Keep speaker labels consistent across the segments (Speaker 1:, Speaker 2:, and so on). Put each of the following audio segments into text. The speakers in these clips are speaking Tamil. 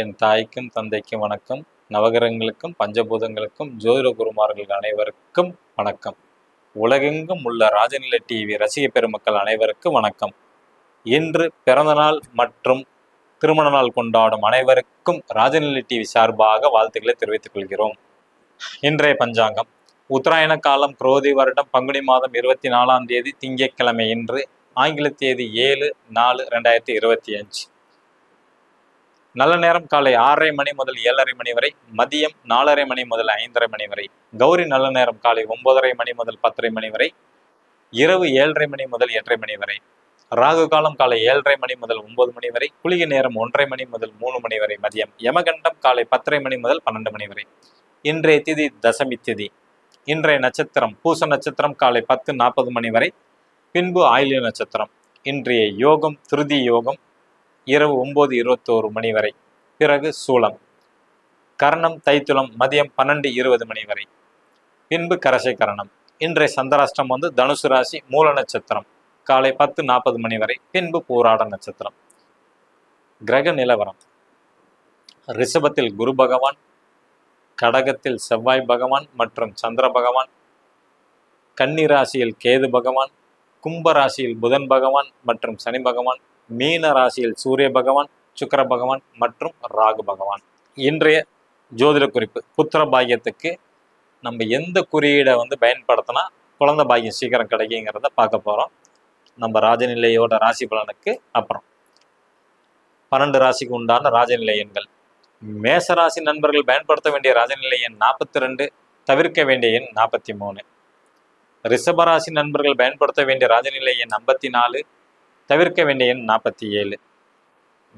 Speaker 1: என் தாய்க்கும் தந்தைக்கும் வணக்கம். நவகிரகங்களுக்கும் பஞ்சபூதங்களுக்கும் ஜோதிட குருமார்கள் அனைவருக்கும் வணக்கம். உலகெங்கும் உள்ள ராஜநிலை டிவி ரசிக பெருமக்கள் அனைவருக்கும் வணக்கம். இன்று பிறந்தநாள் மற்றும் திருமண நாள் கொண்டாடும் அனைவருக்கும் ராஜநிலை டிவி சார்பாக வாழ்த்துக்களை தெரிவித்துக் கொள்கிறோம். இன்றைய பஞ்சாங்கம். உத்தராயண காலம் குரோதி வருடம் பங்குனி மாதம் இருபத்தி நாலாம் தேதி திங்கட்கிழமை இன்று ஆங்கில தேதி ஏழு நாலு ரெண்டாயிரத்தி இருபத்தி அஞ்சு. நல்ல நேரம் காலை ஆறரை மணி முதல் ஏழரை மணி வரை மதியம் நாலரை மணி முதல் ஐந்தரை மணி வரை கௌரி நல்ல நேரம் காலை ஒன்பதரை மணி முதல் பத்தரை மணி வரை இரவு ஏழரை மணி முதல் எட்டரை மணி வரை ராகு காலம் காலை ஏழரை மணி முதல் ஒன்பது மணி வரை குளிகை நேரம் ஒன்றரை மணி முதல் மூணு மணி வரை மதியம் யமகண்டம் காலை பத்தரை மணி முதல் பன்னெண்டு மணி வரை. இன்றைய திதி தசமி திதி. இன்றைய நட்சத்திரம் பூச நட்சத்திரம் காலை பத்து நாற்பது மணி வரை பின்பு ஆயில்ய நட்சத்திரம். இன்றைய யோகம் திருதி யோகம் இரவு ஒன்பது இருபத்தோரு மணி வரை. பிறகு சூலம் கரணம் தைத்துளம் மதியம் பன்னெண்டு இருபது மணி வரை. பின்பு கரசை கரணம். இன்றைய சந்திராஷ்டம் வந்து தனுசு ராசி மூல நட்சத்திரம். காலை பத்து நாற்பது மணி வரை. பின்பு பூராட நட்சத்திரம். கிரக நிலவரம். ரிஷபத்தில் குரு பகவான் கடகத்தில் செவ்வாய் பகவான் மற்றும் சந்திர பகவான் கன்னி ராசியில் கேது பகவான் கும்ப ராசியில் புதன் பகவான் மற்றும் சனி பகவான் மீன ராசியில் சூரிய பகவான் சுக்கிர பகவான் மற்றும் ராகு பகவான். இன்றைய ஜோதிட குறிப்பு புத்திர பாகியத்துக்கு நம்ம எந்த குறியீடை வந்து பயன்படுத்தினா குழந்தை பாகியம் சீக்கிரம் கிடைக்குங்கிறத பார்க்க போகிறோம் நம்ம ராஜநிலையோட ராசி பலனுக்கு அப்புறம். பன்னெண்டு ராசிக்கு உண்டான ராஜநிலை எண்கள். மேச ராசி நண்பர்கள் பயன்படுத்த வேண்டிய ராஜநிலை எண் நாற்பத்தி ரெண்டு தவிர்க்க வேண்டிய எண் நாற்பத்தி மூணு. ரிஷபராசி நண்பர்கள் பயன்படுத்த வேண்டிய ராஜநிலை எண் ஐம்பத்தி நாலு தவிர்க்க வேண்டிய எண் நாற்பத்தி ஏழு.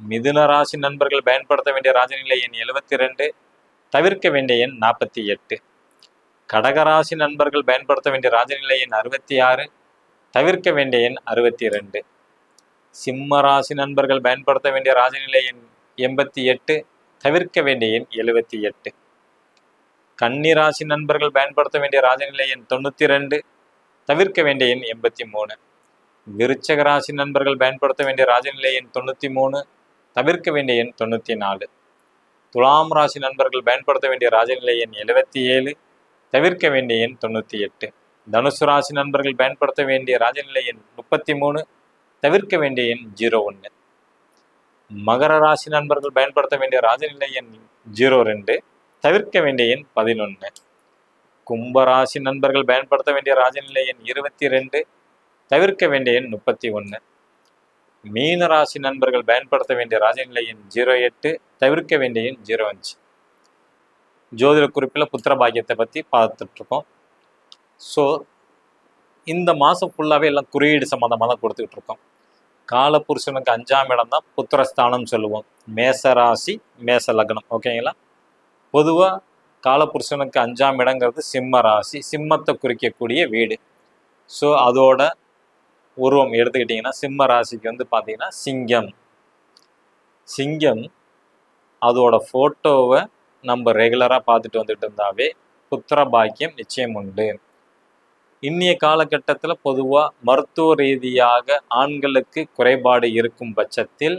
Speaker 1: மிதுன ராசி நண்பர்கள் பயன்படுத்த வேண்டிய ராஜநிலை எண் எழுபத்தி ரெண்டு. தவிர்க்க வேண்டிய எண் நாற்பத்தி எட்டு. கடகராசி நண்பர்கள் பயன்படுத்த வேண்டிய ராஜநிலை எண் அறுபத்தி ஆறு. தவிர்க்க வேண்டிய எண் அறுபத்தி ரெண்டு. சிம்ம ராசி நண்பர்கள் பயன்படுத்த வேண்டிய ராஜநிலை எண் எண்பத்தி எட்டு. தவிர்க்க வேண்டிய எண் எழுபத்தி எட்டு. கன்னி ராசி நண்பர்கள் பயன்படுத்த வேண்டிய ராஜநிலை எண் தொண்ணூற்றி ரெண்டு. தவிர்க்க வேண்டிய எண் எண்பத்தி மூணு. விருச்சக ராசி நண்பர்கள் பயன்படுத்த வேண்டிய ராஜநிலை எண் தொண்ணூற்றி மூணு தவிர்க்க வேண்டிய எண் தொண்ணூற்றி நாலு. துலாம் ராசி நண்பர்கள் பயன்படுத்த வேண்டிய ராஜநிலை எண் எழுபத்தி ஏழு தவிர்க்க வேண்டிய எண் தொண்ணூற்றி எட்டு. தனுசு ராசி நண்பர்கள் பயன்படுத்த வேண்டிய ராஜநிலை எண் முப்பத்தி மூணு தவிர்க்க வேண்டிய எண் ஜீரோ ஒன்று மகர ராசி நண்பர்கள் பயன்படுத்த வேண்டிய ராஜநிலை எண் ஜீரோ ரெண்டு தவிர்க்க வேண்டிய எண் பதினொன்று கும்பராசி நண்பர்கள் பயன்படுத்த வேண்டிய ராஜநிலை எண் இருபத்தி ரெண்டு தவிர்க்க வேண்டிய எண் முப்பத்தி ஒன்று மீன ராசி நண்பர்கள் பயன்படுத்த வேண்டிய ராசிநிலை எண் ஜீரோ எட்டு தவிர்க்க வேண்டிய எண் ஜீரோ அஞ்சு. ஜோதிட குறிப்பில் புத்திர பாக்கியத்தை பற்றி பார்த்துட்ருக்கோம். ஸோ இந்த மாதம் ஃபுல்லாகவே எல்லாம் குறியீடு சம்மந்தமாக தான் கொடுத்துக்கிட்டு இருக்கோம் காலபுருஷனுக்கு அஞ்சாம் இடம் தான் புத்திரஸ்தானம்னு சொல்லுவோம். மேச ராசி மேச லக்னம். ஓகேங்களா பொதுவாக காலபுருஷனுக்கு அஞ்சாம் இடங்கிறது சிம்ம ராசி சிம்மத்தை குறிக்கக்கூடிய வீடு. ஸோ அதோட உருவம் எடுத்துக்கிட்டிங்கன்னா சிம்ம ராசிக்கு வந்து பார்த்தீங்கன்னா சிங்கம். சிங்கம் அதோட ஃபோட்டோவை நம்ம ரெகுலராக பார்த்துட்டு வந்துட்டு இருந்தாவே புத்திர பாக்கியம் நிச்சயம் உண்டு. இன்னிய காலகட்டத்தில் பொதுவாக மருத்துவ ரீதியாக ஆண்களுக்கு குறைபாடு இருக்கும் பட்சத்தில்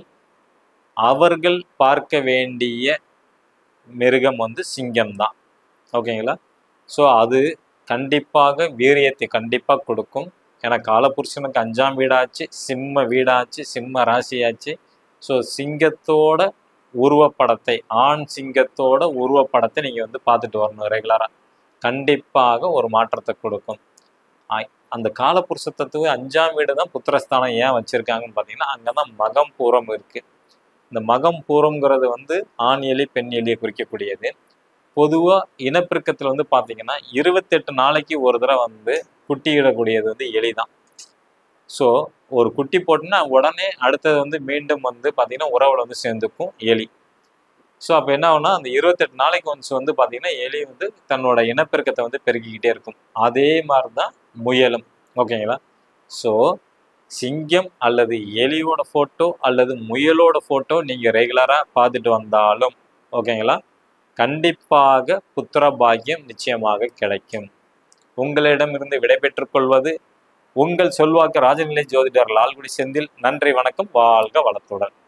Speaker 1: அவர்கள் பார்க்க வேண்டிய மிருகம் வந்து சிங்கம் தான். ஓகேங்களா? ஸோ அது கண்டிப்பாக வீரியத்தை கண்டிப்பாக கொடுக்கும். ஏன்னா காலபுருஷனுக்கு அஞ்சாம் வீடாச்சு சிம்ம வீடாச்சு சிம்ம ராசியாச்சு. ஸோ சிங்கத்தோட உருவப்படத்தை ஆண் சிங்கத்தோட உருவப்படத்தை நீங்கள் வந்து பார்த்துட்டு வரணும் ரெகுலராக கண்டிப்பாக ஒரு மாற்றத்தை கொடுக்கும். அந்த காலபுருஷ தத்துவ அஞ்சாம் வீடு தான் புத்திரஸ்தானம் ஏன் வச்சிருக்காங்கன்னு பார்த்தீங்கன்னா அங்கே தான் மகம் பூரம் இருக்கு. இந்த மகம் பூரம்ங்கிறது வந்து ஆண் எலி பெண் எலியை குறிக்கக்கூடியது. பொதுவாக இனப்பெருக்கத்தில் வந்து பார்த்தீங்கன்னா இருபத்தெட்டு நாளைக்கு ஒரு தடவை வந்து குட்டியிடக்கூடியது வந்து எலி தான் ஸோ ஒரு குட்டி போட்டுன்னா உடனே அடுத்தது வந்து மீண்டும் வந்து பார்த்திங்கன்னா உறவுல வந்து சேர்ந்துக்கும் எலி. ஸோ அப்போ என்ன ஆகுனா அந்த இருபத்தெட்டு நாளைக்கு ஒன்ஸ் வந்து பார்த்திங்கன்னா எலி வந்து தன்னோட இனப்பெருக்கத்தை வந்து பெருக்கிக்கிட்டே இருக்கும். அதே மாதிரி தான் முயலும். ஓகேங்களா? ஸோ சிங்கம் அல்லது எலியோட ஃபோட்டோ அல்லது முயலோட ஃபோட்டோ நீங்கள் ரெகுலராக பார்த்துட்டு வந்தாலும் ஓகேங்களா? கண்டிப்பாக புத்திர பாக்கியம் நிச்சயமாக கிடைக்கும். உங்களிடமிருந்து விடைபெற்றுக் கொள்வது உங்கள் சொல்வாக்கு ராஜநிலை ஜோதிடர் லால்குடி செந்தில். நன்றி வணக்கம் வாழ்க வளத்துடன்.